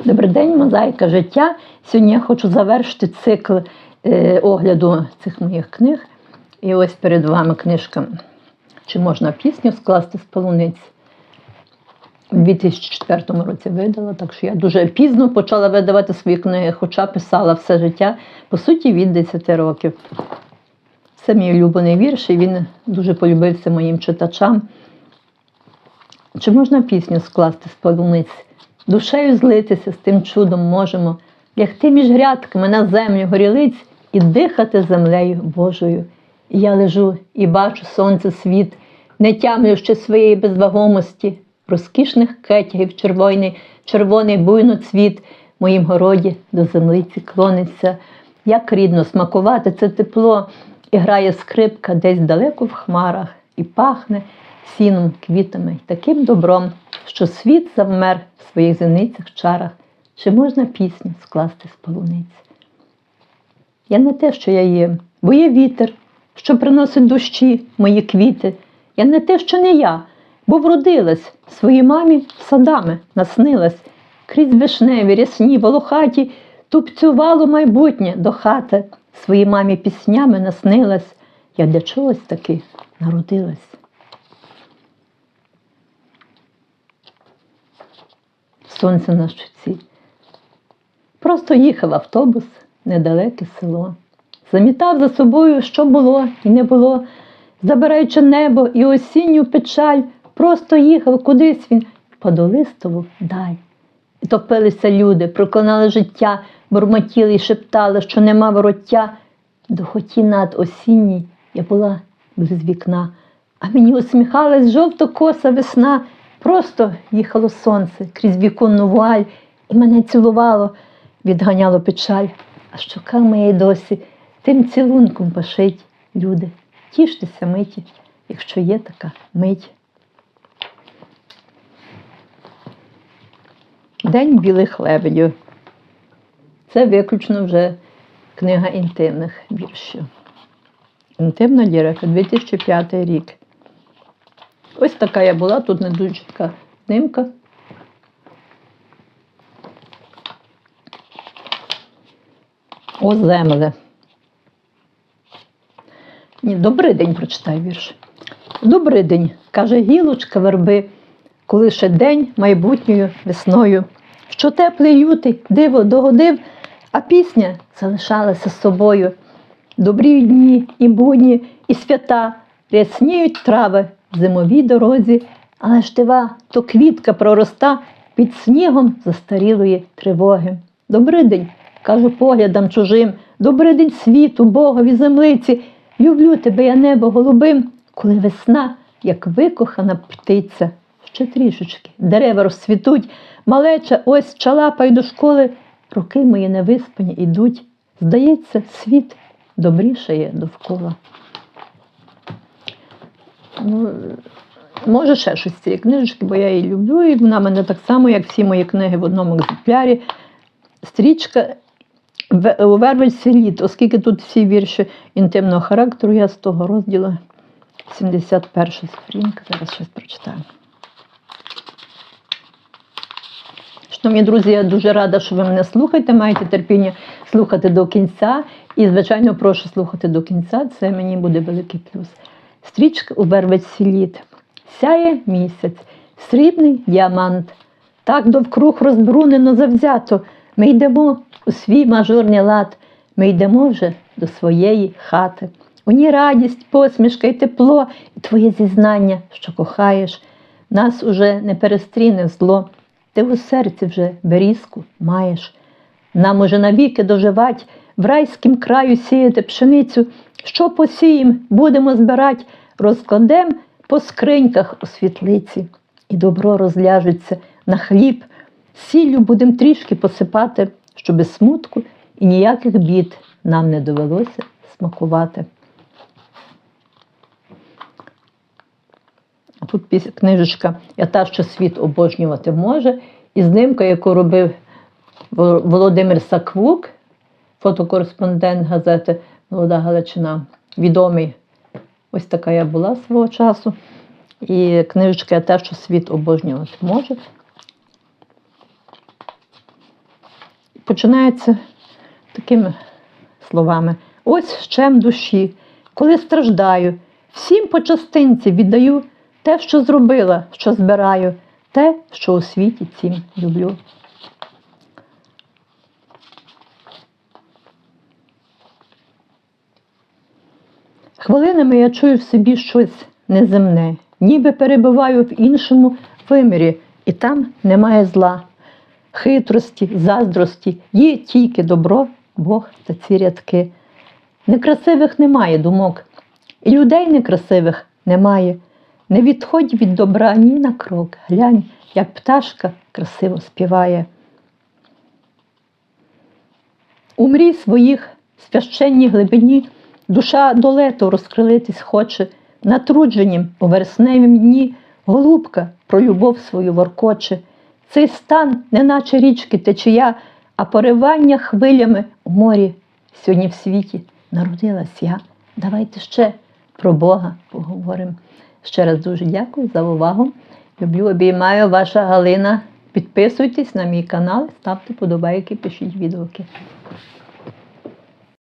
Добрий день, мозаїка життя. Сьогодні я хочу завершити цикл е, огляду цих моїх книг. І ось перед вами книжка Чи можна пісню скласти з полуниць. У 2004 році видала, так що я дуже пізно почала видавати свої книги, хоча писала все життя, по суті, від 10 років. Це мій улюблений вірш, і він дуже полюбився моїм читачам. Чи можна пісню скласти з полуниць? Душею злитися з тим чудом можемо, лягти між грядками на землю горілиць і дихати землею Божою. І я лежу і бачу сонце світ, не тямлю ще своєї безвагомості, розкішних кетягів червоний, червоний буйно цвіт моїм городі до землиці клониться. Як рідно смакувати це тепло, і грає скрипка десь далеко в хмарах, і пахне сіном, квітами й таким добром, що світ завмер в своїх зеницях чарах. Чи можна пісню скласти з полуниць? Я не те, що я є, бо є вітер, що приносить дощі мої квіти. Я не те, що не я, бо вродилась своїй мамі садами наснилась, крізь вишневі, рясні, волохаті, тупцювало майбутнє до хати, своїй мамі піснями наснилась. Я для чогось таки народилась. Сонце на щуці. Просто їхав автобус, недалеке село. Замітав за собою, що було і не було, забираючи небо і осінню печаль, просто їхав кудись він по долистову даль. І топилися люди, проклинали життя, бурмотіли і шептали, що нема вороття. До хоті над осінній я була без вікна, а мені усміхалась жовто-коса весна. Просто їхало сонце крізь віконну вуаль, і мене цілувало, відганяло печаль, а щока моя й досі тим цілунком пашить. Люди, тіштеся миті, якщо є така мить. День білих лебедів. Це виключно вже книга інтимних віршів. Інтимна лірика, 2005 рік. Ось така я була, тут не дуже така снимка. О, земле. Ні, добрий день прочитай вірш. Добрий день, каже гілочка верби, коли ще день майбутньою весною, що теплий лютий диво догодив, а пісня залишалася з собою. Добрі дні і будні, і свята рясніють трави зимовій дорозі, але ж тива то квітка пророста під снігом застарілої тривоги. Добрий день, кажу поглядам чужим, добрий день світу, Богові землиці. Люблю тебе, я небо голубим, коли весна, як викохана птиця. Ще трішечки, дерева розцвітуть, малеча ось чалапай до школи, роки мої невиспані ідуть. Здається, світ добрішає довкола. Ну, може, ще щось з цієї книжечки, бо я її люблю, і вона мене так само, як всі мої книги в одному екземплярі. Стрічка у Вервельці літ, оскільки тут всі вірші інтимного характеру, я з того розділу 71 сторінка, зараз щось прочитаю. Шановні друзі, я дуже рада, що ви мене слухаєте, маєте терпіння слухати до кінця. І, звичайно, прошу слухати до кінця, це мені буде великий плюс. Стрічка у вервеці літ. Сяє місяць, срібний діамант. Так довкруг розбрунено завзято. Ми йдемо у свій мажорний лад. Ми йдемо вже до своєї хати. У ній радість, посмішка і тепло, і твоє зізнання, що кохаєш. Нас уже не перестріне зло. Ти у серці вже берізку маєш. Нам уже навіки доживать, в райськім краю сіяти пшеницю, що посієм, будемо збирать, розкладем по скриньках у світлиці, і добро розляжеться на хліб, сіллю будем трішки посипати, щоб без смутку і ніяких бід нам не довелося смакувати. Тут книжечка Я та, що світ обожнювати може, і знимка, яку робив Володимир Саквук, фотокореспондент газети Молода Галичина, відомий. Ось така я була свого часу. І книжечка те, що світ обожнювати може. починається такими словами: ось щем душі, коли страждаю, всім по частинці віддаю те, що зробила, що збираю, те, що у світі цім люблю. Хвилинами я чую в собі щось неземне, ніби перебуваю в іншому вимірі, і там немає зла, хитрості, заздрості, є тільки добро, Бог та ці рядки. Некрасивих немає думок, і людей некрасивих немає. Не відходь від добра ні на крок. Глянь, як пташка красиво співає. У мрій своїх священній глибині душа до лету розкрилитись хоче, натрудженім у вересневім дні голубка про любов свою воркоче. Цей стан, неначе річки течія, а поривання хвилями у морі. Сьогодні в світі народилась я. Давайте ще про Бога поговоримо. Ще раз дуже дякую за увагу. Люблю, обіймаю ваша Галина. Підписуйтесь на мій канал, ставте подобайки, пишіть відгуки.